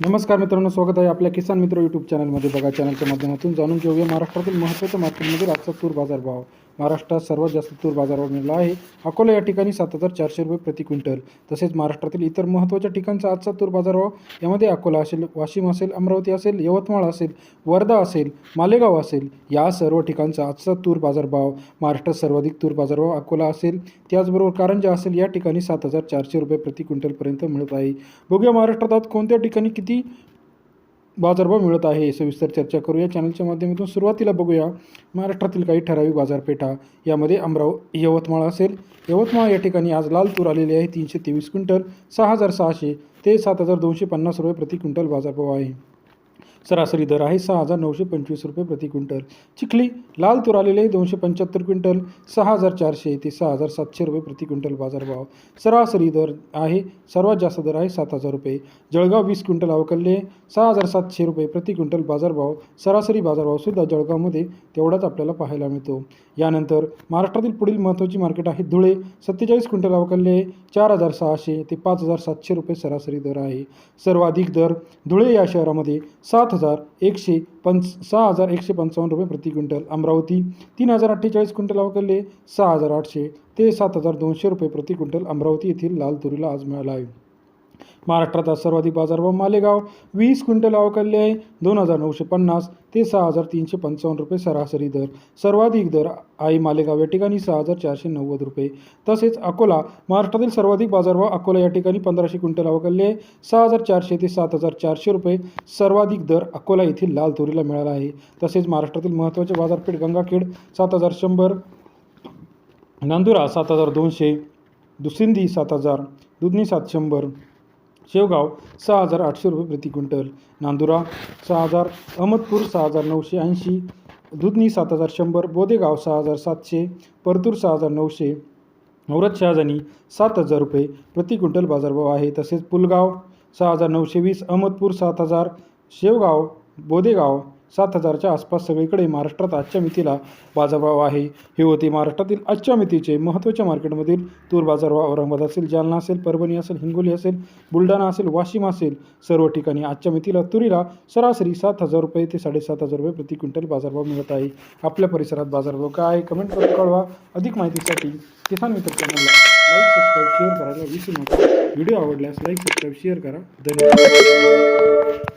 नमस्कार मित्रांनो स्वागत आहे आपल्या किसान मित्र यूट्यूब चॅनलमध्ये बघा चॅनलच्या माध्यमातून जाणून घेऊया महाराष्ट्रातील महत्त्वाच्या मार्केटमध्ये आजचा तूर बाजारभाव. महाराष्ट्रात सर्वात जास्त तूर बाजारभाव मिळाला आहे. अकोला या ठिकाणी सात हजार चारशे रुपये प्रति क्विंटल. तसेच महाराष्ट्रातील इतर महत्त्वाच्या ठिकाणचा आजचा तूर बाजारभाव यामध्ये अकोला असेल वाशिम असेल अमरावती असेल यवतमाळ असेल वर्धा असेल मालेगाव असेल या सर्व ठिकाणचा आजचा तूर बाजारभाव महाराष्ट्रात सर्वाधिक तूर बाजारभाव अकोला असेल. त्याचबरोबर कारंजा असेल या ठिकाणी सात हजार चारशे रुपये प्रति क्विंटलपर्यंत मिळत आहे. बघूया महाराष्ट्रात आज कोणत्या ठिकाणी किती बाजारभाव मिळत आहे. सविस्तर चर्चा करूया. चॅनलच्या माध्यमातून सुरुवातीला बघूया. महाराष्ट्रातील काही ठराविक बाजारपेठा. यामध्ये अमराव यवतमाळ असेल. यवतमाळ या ठिकाणी आज लाल तूर आलेली आहे. तीनशे तेवीस क्विंटल सहा हजार सहाशे ते सात हजार दोनशे पन्नास रुपये प्रति क्विंटल बाजारभाव आहे. सरासरी दर आहे सहा हजार नऊशे पंचवीस रुपये प्रति क्विंटल. चिखली लाल तूर आलेले दोनशे पंच्याहत्तर क्विंटल. सहा हजार चारशे ते सहा हजार सातशे रुपये प्रति क्विंटल बाजारभाव. सरासरी दर आहे सर्वात जास्त दर आहे सात हजार रुपये. जळगाव वीस क्विंटल अवकलले सहा हजार सातशे रुपये प्रति क्विंटल बाजारभाव. सरासरी बाजारभावसुद्धा जळगावमध्ये तेवढाच आपल्याला पाहायला मिळतो. यानंतर महाराष्ट्रातील पुढील महत्त्वाची मार्केट आहे धुळे. सत्तेचाळीस क्विंटल अवकलले चार हजार सहाशे ते पाच हजार सातशे रुपये सरासरी दर आहे. सर्वाधिक दर धुळे या शहरामध्ये सात हजार एकशे पंच सहा हजार एकशे पंचावन्न रुपये प्रति क्विंटल अमरावती तीन हजार अठ्ठेचाळीस क्विंटल अवकलले सहा हजार आठशे ते सात हजार दोनशे रुपये प्रति क्विंटल अमरावती येथील लाल तुरीला आज मिळाला आहे. महाराष्ट्राचा सर्वाधिक बाजारभाव मालेगाव. वीस क्विंटल अवकलले आहे. दोन हजार नऊशे पन्नास ते सहा हजार तीनशे पंचावन्न रुपये सरासरी दर. सर्वाधिक दर आहे मालेगाव या ठिकाणी सहा हजार चारशे नव्वद रुपये. तसेच अकोला महाराष्ट्रातील सर्वाधिक बाजारभाव अकोला या ठिकाणी पंधराशे क्विंटल अवकलले आहे. सहा हजार चारशे ते सात हजार चारशे रुपये सर्वाधिक दर अकोला येथील लाल तुरीला मिळाला आहे. तसेच महाराष्ट्रातील महत्त्वाचे बाजारपेठ गंगाखेड सात हजार शंभर. नांदुरा सात हजार दोनशे. दुसिंदी सात हजार. दुधनी सात शंभर. शेवगाव सहा हजार आठशे रुपये प्रति क्विंटल. नांदुरा सहा हजार अहमदपूर सहा हजार नऊशे ऐंशी. दुधनी सात हजार शंभर. बोदेगाव सहा हजार सातशे. परतूर सहा हजार नऊशे. औरत शहाजानी सात हजार रुपये प्रति क्विंटल बाजारभाव आहे. तसेच पुलगाव सहा हजार नऊशे वीस. अहमदपूर सात हजार. शेवगाव बोदेगाव सात हजारच्या आसपास सगळीकडे महाराष्ट्रात आजच्या मितीला बाजारभाव आहे. हे होते महाराष्ट्रातील आजच्या मितीचे महत्त्वाच्या मार्केटमधील तूर बाजारभाव. औरंगाबाद असेल जालना असेल परभणी असेल हिंगोली असेल बुलढाणा असेल वाशिम असेल सर्व ठिकाणी आजच्या मितीला तुरीला सरासरी सात हजार रुपये ते साडेसात हजार रुपये प्रति क्विंटल बाजारभाव मिळत आहे. आपल्या परिसरात बाजारभाव काय? आहे कमेंट करून कळवा. अधिक माहितीसाठी किसान मित्र चॅनलला लाईक सबस्क्राईब शेअर करायला विसरू नका. व्हिडिओ आवडल्यास लाईक सबस्क्राईब शेअर करा. धन्यवाद.